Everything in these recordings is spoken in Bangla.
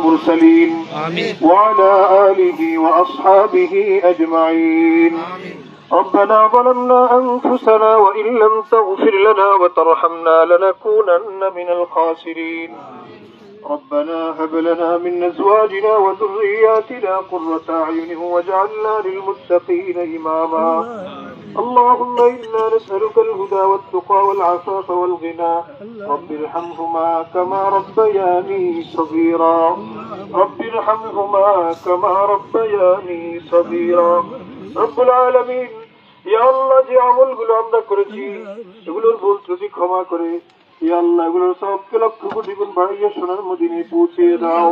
المرسلين. آمين. وعلى آله وأصحابه أجمعين. ربنا ظلمنا أنفسنا وإن لم تغفر لنا وترحمنا لنكونن من الخاسرين. ربنا هب لنا من أزواجنا وذرياتنا قرة أعين واجعلنا للمتقين إماما. اللهم إنا نسألك الهدى والتقى والعفاف والغنى رب ارحمهما كما ربياني صغيرا رب ارحمهما كما ربياني صغيرا رب العالمين ইয়া আল্লাহ যে আমলগুলো আমরা করেছি এগুলোর ভুল ত্রুটি ক্ষমা করে ইয়া আল্লাহ এগুলোর সবকে লক্ষ কোটি গুণ বাড়িয়ে সোনার মদিনে পৌঁছে দাও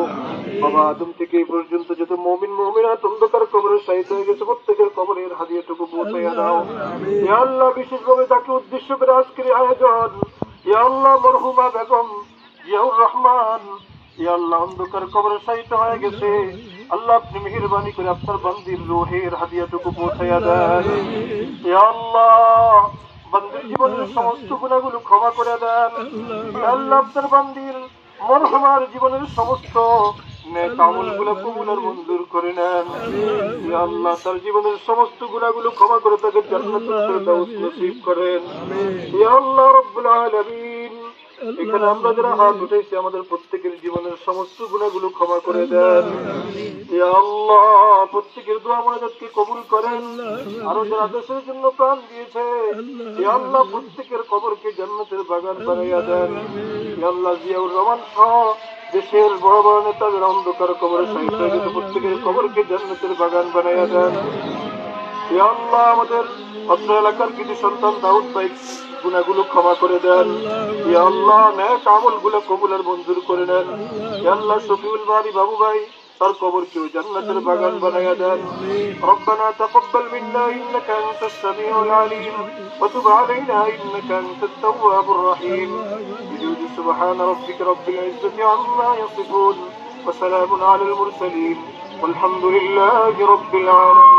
বাবা আদম থেকে এই পর্যন্ত যত মমিন মমিনাত অন্ধকার কবরের সাহিত্য হয়ে গেছে প্রত্যেকের কবরের হাদিয়াটুকু পৌঁছে দাও। ইয়া আল্লাহ বিশেষভাবে তাকে উদ্দেশ্য করে আজকের আয়োজন। ইয়া আল্লাহ মরহুমা বেগম জিয়াউর রহমান ইয়া আল্লাহ অন্ধকার কবরের সাহিত্য হয়ে গেছে। আল্লাহ আপনি মেহরবানি করে আপনার বান্দির রোহের হাদিয়াটুকু পৌঁছাইয়া দেন। ইয়া আল্লাহ বান্দির জীবনের সমস্ত গুণাগুলো ক্ষমা করে দেন। আল্লাহ আপনার বান্দির মরহমার জীবনের সমস্ত মঞ্জুর করে নেন। আল্লাহ তার জীবনের সমস্ত গুণাগুলো ক্ষমা করে তাকে জান্নাতুল ফেরদাউস নসিব করেন। ইয়া আল্লাহ রাব্বুল আলামিন। এখানে আমরা যারা হাত উঠেছি আমাদের প্রত্যেকের জীবনের সমস্ত গুণাগুলো ক্ষমা করে দেন। আল্লাহ। প্রত্যেকের দোয়া মনাজাতকে কবুল করেন। আরও যারা দেশের জন্য প্রাণ দিয়েছে আল্লাহ। প্রত্যেকের কবরকে জান্নাতের বাগান বানাইয়া দেন। আল্লাহ জিয়াউর রহমান সহ দেশের বড় বড় নেতাদের অন্ধকার কবরে শহীদ প্রত্যেকের কবরকে জান্নাতের বাগান বানাইয়া দেন। আল্লাহ আমাদের অত্র এলাকার কিছু সন্তান দাউদ ভাই গুণাগুলো ক্ষমা করে দেন ইয়া আল্লাহ ন্যাক আমল গুলো কবুলের মঞ্জুর করে নেন ইয়া আল্লাহ শফিউল বাড়ি বাবু ভাই তার কবর কেউ জান্নাতের বাগান বানাইয়া দেন ربنا تقبل منا انك انت السميع العليم وتب علينا انك انت التواب الرحيم بجود سبحان ربك رب العزه عما يصفون وسلام على المرسلين والحمد لله رب العالمين